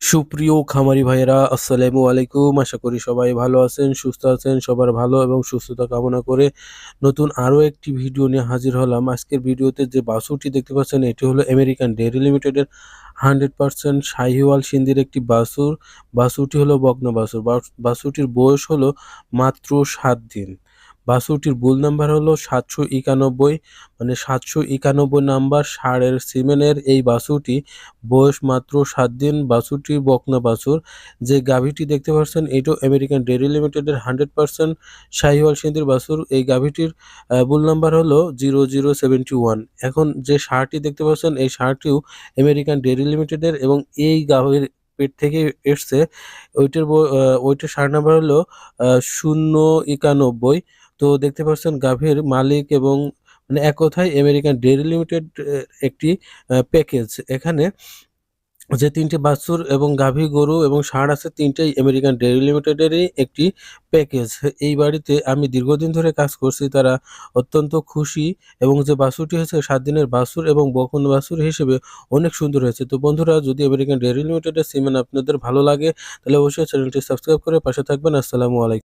সুপ্রিয় খামারি ভাইয়েরা, আসসালামু আলাইকুম। আশা করি সবাই ভালো আছেন, সুস্থ আছেন, সবার ভালো এবং সুস্থতা কামনা করে নতুন আরও একটি ভিডিও নিয়ে হাজির হলাম। আজকের ভিডিওতে যে বাছুরটি দেখতে পাচ্ছেন, এটি হলো আমেরিকান ডেয়ারি লিমিটেডের হান্ড্রেড পার্সেন্ট শাহিওয়াল সিন্ধির একটি বাছুর। বাছুরটি হলো বগ্ন বাছুর। বাছ- বাছুরটির বয়স হলো মাত্র সাত দিন। বাছুরটির বুল নাম্বার হলো সাতশো একানব্বই মানে সাতশো একানব্বই নাম্বার ষাঁড়ের সিমেনের এই বাছুরটি বয়স মাত্র সাত দিন বাছুরটি বকনা বাছুর। যে গাভীটি দেখতে পাচ্ছেন, এটাও আমেরিকান ডেয়ারি লিমিটেডের হান্ড্রেড পার্সেন্ট শাহিওয়াল সিন্ধির বাছুর। এই গাভীটির বুল নাম্বার হলো জিরো জিরো সেভেন্টি ওয়ান। এখন যে ষাঁড়টি দেখতে পাচ্ছেন, এই ষাঁড়টিও আমেরিকান ডেয়ারি লিমিটেডের এবং এই গাভীর পেট থেকে এসছে। ওইটার ওইটার সার নাম্বার হলো শূন্য একানব্বই। তো দেখতে পাচ্ছেন গাভীর মালিক এবং মানে এক কথায় আমেরিকান ডেয়ারি লিমিটেড একটি প্যাকেজ এখানে যে তিনটি বাছুর এবং গাভী গরু এবং ষাঁড় আছে, তিনটেই আমেরিকান ডেয়ারি লিমিটেডেরই একটি প্যাকেজ এই বাড়িতে আমি দীর্ঘদিন ধরে কাজ করছি, তারা অত্যন্ত খুশি এবং যে বাছুরটি হয়েছে, সাত দিনের বাছুর এবং বকন বাছুর হিসেবে অনেক সুন্দর হয়েছে। তো বন্ধুরা, যদি আমেরিকান ডেয়ারি লিমিটেডের সিমেন্ট আপনাদের ভালো লাগে, তাহলে অবশ্যই চ্যানেলটি সাবস্ক্রাইব করে পাশে থাকবেন। আসসালামু আলাইকুম।